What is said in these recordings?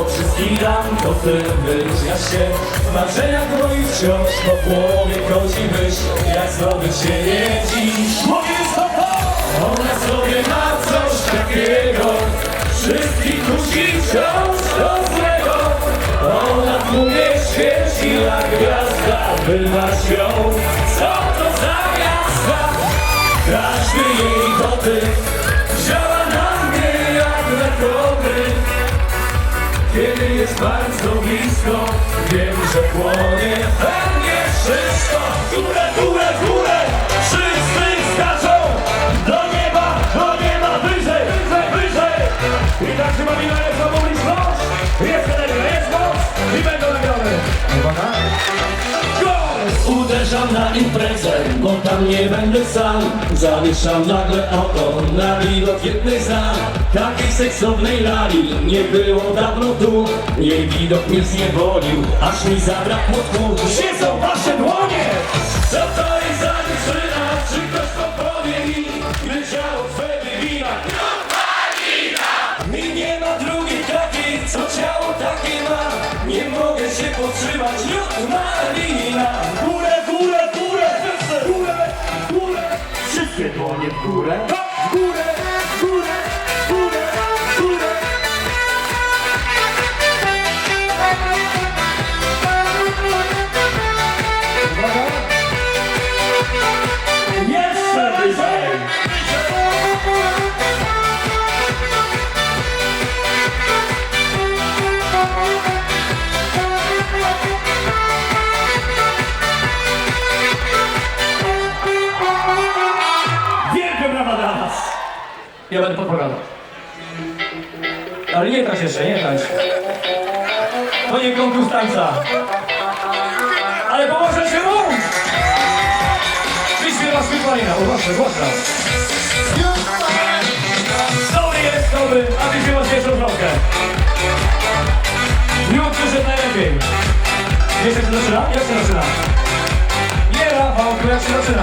Obok wszystkich dam to ty wyróżniasz się W marzeniach moich wciąż po głowie chodzi myśl Jak zdobyć się nie dziś. Mówisz to! Ona sobie ma coś takiego. Wszystkich kusi wciąż do złego. Ona w mnie świeci jak gwiazda Bywasz ją, co to za gwiazda? Każdy jej dotyk jest bardzo blisko, wiem, że płonie we mnie wszystko. Górę, górę, górę, wszyscy skaczą. Do nieba, do nieba, wyżej, wyżej, wyżej. I tak się bawimy, jest bliskość. Jest energia, jest moc. I będą nagrody Uderzam na imprezę, bo tam nie będę sam Zawieszam nagle oko na widok jednej z nam Takiej seksownej lali nie było dawno tu Jej widok mnie zniewolił, aż mi zabrakło tchu Gdzie są wasze dłonie? Co to jest za dziewczyna? Czy ktoś to powie mi? Gdy ciało twe wywina i nie ma drugiej takiej, co ciało takie ma Nie mogę się powstrzymać, lód malina Wszystkie dłonie w górę W górę, Ja będę podpowiadał. Ale nie trać jeszcze, nie trać. To nie konkurs tańca. Ale pomoże się mu! Wyśpiewa Swytłanina, uważaj, głośno. Dobry jest, dobry, a ty śpiewasz pierwszą drogę. Miód przyszedł najlepiej. Wiesz jak się zaczyna? Jak się zaczyna? Nie, Rafał, jak się zaczyna?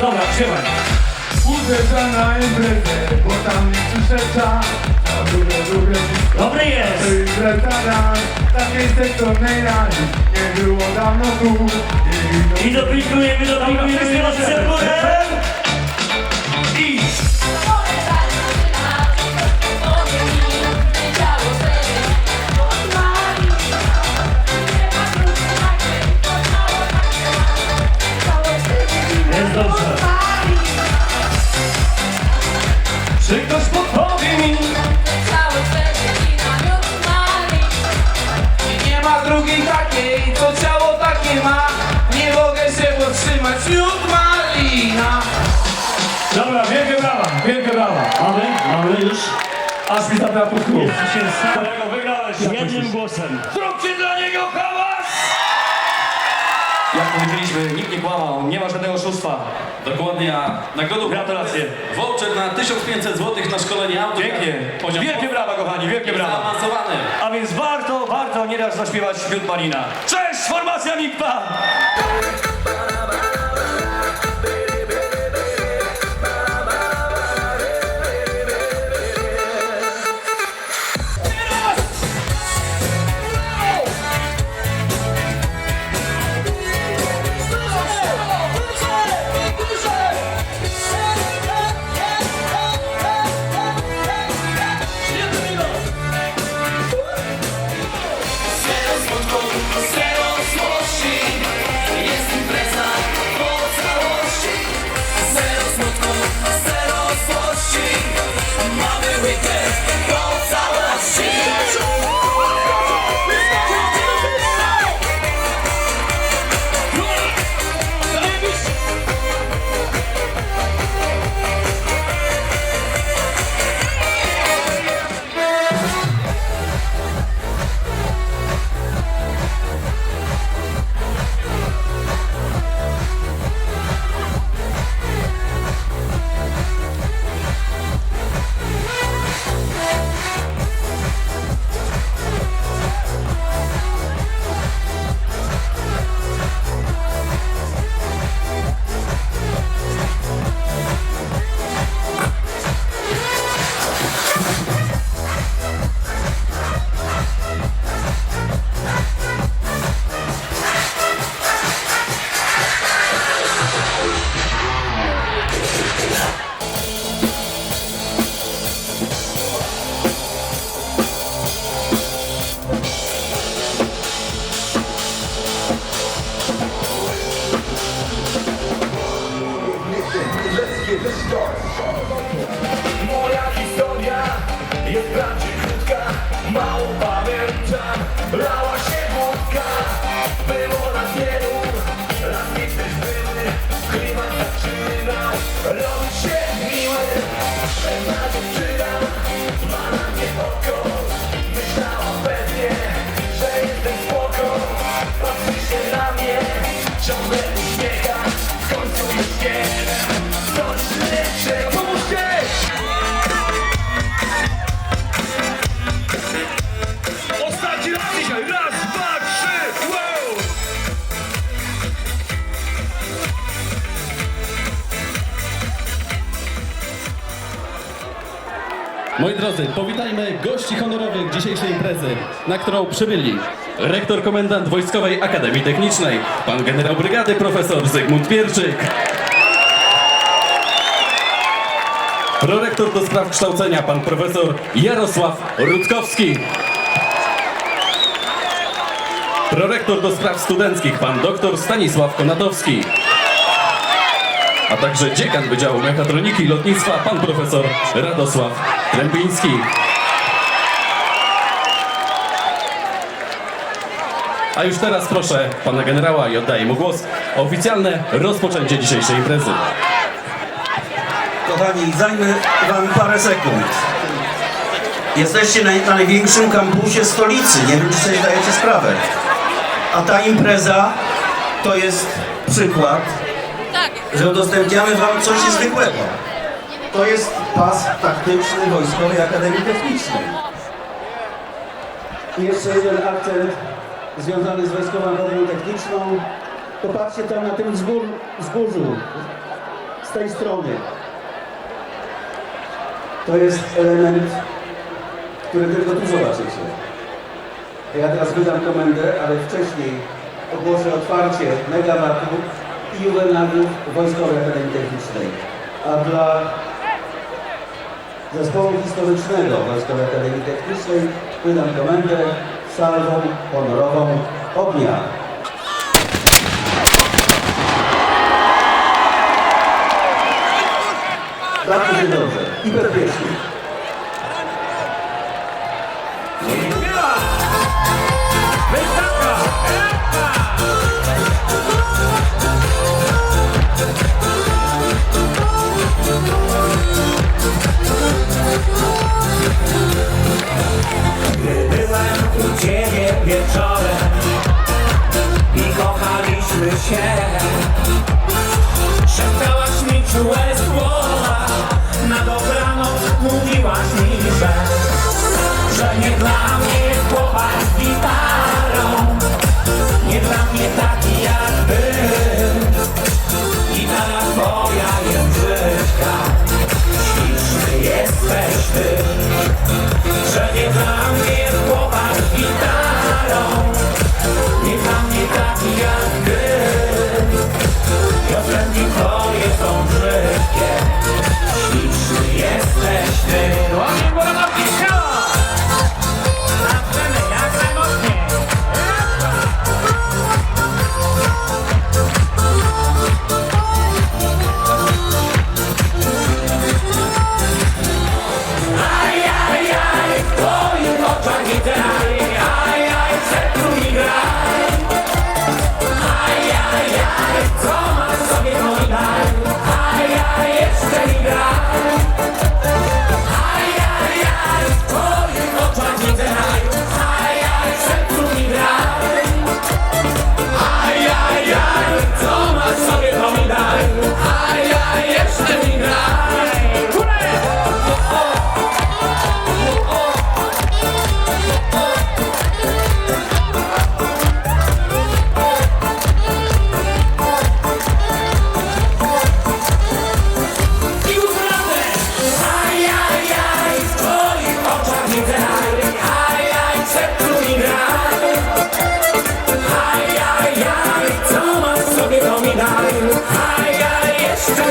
Dobra, śpiewaj. Uderza na imprezę, bo tam nie przyszedza Na górę, górę, Dobry jest! impreza na Takiej sektownej rani Nie było dawno tu. I I dopingujemy, dopingujemy, Aż mi zabrał puszku. Kolego, wygrałeś jednym głosem. Zróbcie dla niego hałas! Jak powiedzieliśmy, nikt nie kłamał, nie ma żadnego oszustwa. Dokładnie, a nagrodą Gratulacje. Voucher na 1500 zł na szkolenie auto. Pięknie. Poziom Wielkie brawa, kochani, wielkie brawa. zaawansowany. A więc warto, warto nieraz zaśpiewać Miód Malina. Cześć, formacja Mikpa! Moi drodzy, powitajmy gości honorowych dzisiejszej imprezy, na którą przybyli rektor komendant Wojskowej Akademii Technicznej, pan generał brygady profesor Zygmunt Pierczyk. Prorektor do spraw kształcenia, pan profesor Jarosław Rutkowski. Prorektor do spraw studenckich, pan doktor Stanisław Konatowski. A także dziekan Wydziału Mechatroniki i Lotnictwa, pan profesor Radosław Trępiński. A już teraz proszę pana generała i oddaję mu głos o oficjalne rozpoczęcie dzisiejszej imprezy. Kochani, zajmę wam parę sekund. Jesteście na, na największym kampusie stolicy, nie wiem czy sobie zdajecie sprawę. A ta impreza to jest przykład, że udostępniamy wam coś niezwykłego. To jest pas taktyczny Wojskowej Akademii Technicznej. I jeszcze jeden akcent związany z Wojskową Akademią Techniczną. Popatrzcie tam na tym wzgór, wzgórzu, z tej strony. To jest element, który tylko tu zobaczycie. Ja teraz wydam komendę, ale wcześniej ogłoszę otwarcie megawatu i juwenaliów Wojskowej Akademii Technicznej. A dla zespołu historycznego Wojskowej Akademii Technicznej wydam komendę salwą honorową ognia. Bawcie się dobrze i bezpiecznie. Byłem u ciebie wieczorem i kochaliśmy się.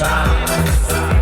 time.